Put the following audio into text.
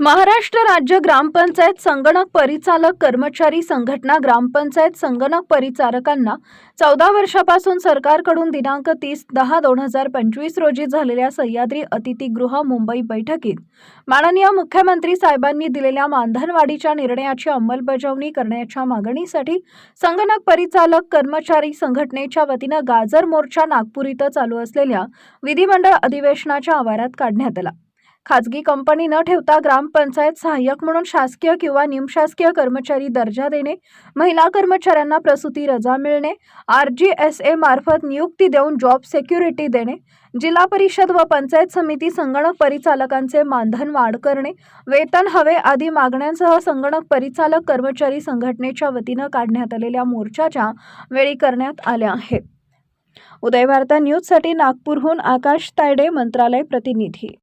महाराष्ट्र राज्य ग्रामपंचायत संगणक परिचालक कर्मचारी संघटना ग्रामपंचायत संगणक परिचारकांना चौदा वर्षापासून सरकारकडून दिनांक तीस दहा दोन हजार पंचवीस रोजी झालेल्या सह्याद्री अतिथीगृह मुंबई बैठकीत माननीय मुख्यमंत्री साहेबांनी दिलेल्या मानधनवाढीच्या निर्णयाची अंमलबजावणी करण्याच्या मागणीसाठी संगणक परिचालक कर्मचारी संघटनेच्या वतीनं गाजर मोर्चा नागपूर इथं चालू असलेल्या विधिमंडळ अधिवेशनाच्या आवारात काढण्यात आला. खाजगी कंपनी न ठेवता ग्रामपंचायत सहाय्यक म्हणून शासकीय किंवा निमशासकीय कर्मचारी दर्जा देणे महिला कर्मचाऱ्यांना प्रसूती रजा मिळणे आर जी एस ए मार्फत नियुक्ती देऊन जॉब सेक्युरिटी देणे जिल्हा परिषद व पंचायत समिती संगणक परिचालकांचे मानधन वाढ करणे वेतन हवे आदी मागण्यांसह संगणक परिचालक कर्मचारी संघटनेच्या वतीनं काढण्यात आलेल्या मोर्चाच्या वेळी करण्यात आल्या आहेत. उदय वार्ता न्यूजसाठी नागपूरहून आकाश तायडे मंत्रालय प्रतिनिधी.